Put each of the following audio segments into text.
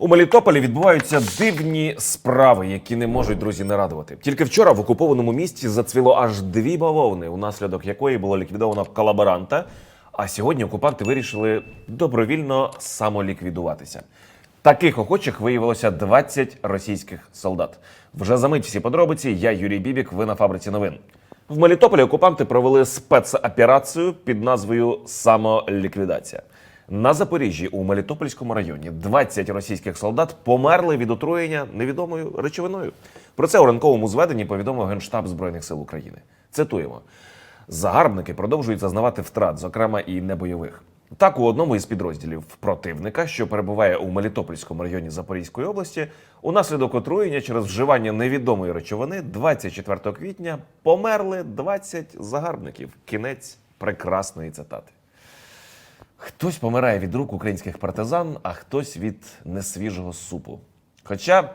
У Мелітополі відбуваються дивні справи, які не можуть друзі не радувати. Тільки вчора в окупованому місті зацвіло аж дві бавовни, унаслідок якої було ліквідовано колаборанта. А сьогодні окупанти вирішили добровільно самоліквідуватися. Таких охочих виявилося 20 російських солдат. Вже за мить всі подробиці. Я Юрій Бібік. Ви на фабриці новин. В Мелітополі окупанти провели спецоперацію під назвою Самоліквідація. На Запоріжжі у Мелітопольському районі 20 російських солдат померли від отруєння невідомою речовиною. Про це у ранковому зведенні повідомив Генштаб Збройних сил України. Цитуємо: загарбники продовжують зазнавати втрат, зокрема і небойових. Так, у одному із підрозділів противника, що перебуває у Мелітопольському районі Запорізької області, унаслідок отруєння через вживання невідомої речовини 24 квітня померли 20 загарбників. Кінець прекрасної цитати. Хтось помирає від рук українських партизан, а хтось від несвіжого супу. Хоча,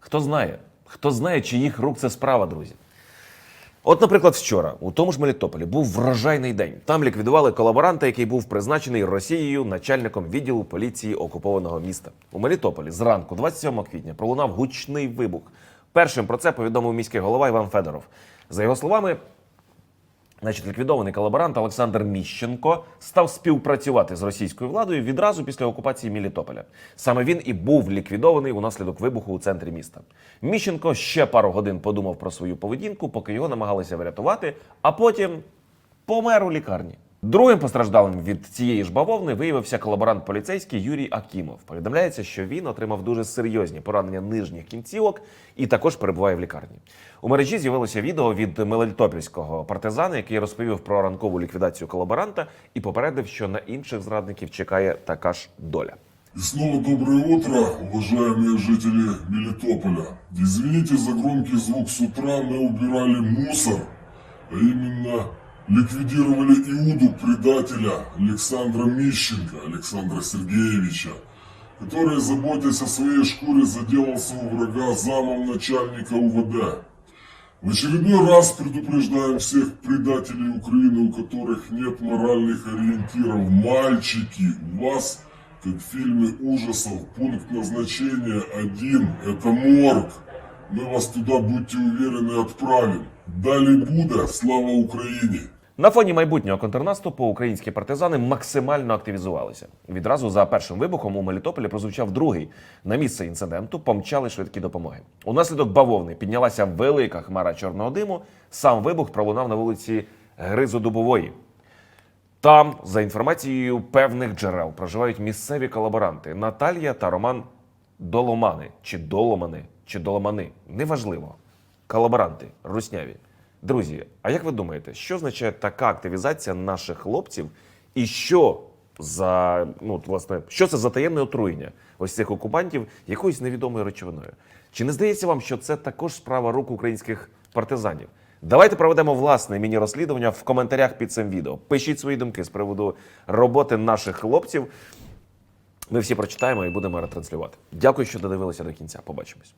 хто знає, хто знає, чиїх рук це справа, друзі. От, наприклад, вчора у тому ж Мелітополі був врожайний день. Там ліквідували колаборанта, який був призначений Росією начальником відділу поліції окупованого міста. У Мелітополі зранку, 27 квітня, пролунав гучний вибух. Першим про це повідомив міський голова Іван Федоров. За його словами, Значить, ліквідований колаборант Олександр Міщенко став співпрацювати з російською владою відразу після окупації Мілітополя. Саме він і був ліквідований унаслідок вибуху у центрі міста. Міщенко ще пару годин подумав про свою поведінку, поки його намагалися врятувати, а потім помер у лікарні. Другим постраждалим від цієї ж бавовни виявився колаборант поліцейський Юрій Акімов. Повідомляється, що він отримав дуже серйозні поранення нижніх кінцівок і також перебуває в лікарні. У мережі з'явилося відео від мелітопольського партизана, який розповів про ранкову ліквідацію колаборанта і попередив, що на інших зрадників чекає така ж доля. И снова доброе утро, уважаемые жители Мелитополя. Извините за громкий звук с утра, мы убирали мусор, а именно ликвидировали Иуду предателя Александра Мищенко, Александра Сергеевича, который, заботясь о своей шкуре, заделался у врага замом начальника УВД. В очередной раз предупреждаем всех предателей Украины, у которых нет моральных ориентиров. Мальчики, у вас, как в фильме ужасов, пункт назначения один – это морг. Мы вас туда, будьте уверены, отправим. Дали Буда, слава Украине! На фоні майбутнього контрнаступу українські партизани максимально активізувалися. Відразу за першим вибухом у Мелітополі прозвучав другий. На місце інциденту помчали швидкі допомоги. Унаслідок бавовни піднялася велика хмара чорного диму. Сам вибух пролунав на вулиці Гризодубової. Там, за інформацією певних джерел, проживають місцеві колаборанти Наталія та Роман Доломани чи Доломани чи Доломани. Неважливо. Колаборанти, русняві. Друзі, а як ви думаєте, що означає така активізація наших хлопців, і що за ну власне, що це за таємне отруєння ось цих окупантів якоюсь невідомою речовиною? Чи не здається вам, що це також справа рук українських партизанів? Давайте проведемо власне міні-розслідування в коментарях під цим відео. Пишіть свої думки з приводу роботи наших хлопців. Ми всі прочитаємо і будемо ретранслювати. Дякую, що додивилися до кінця. Побачимось.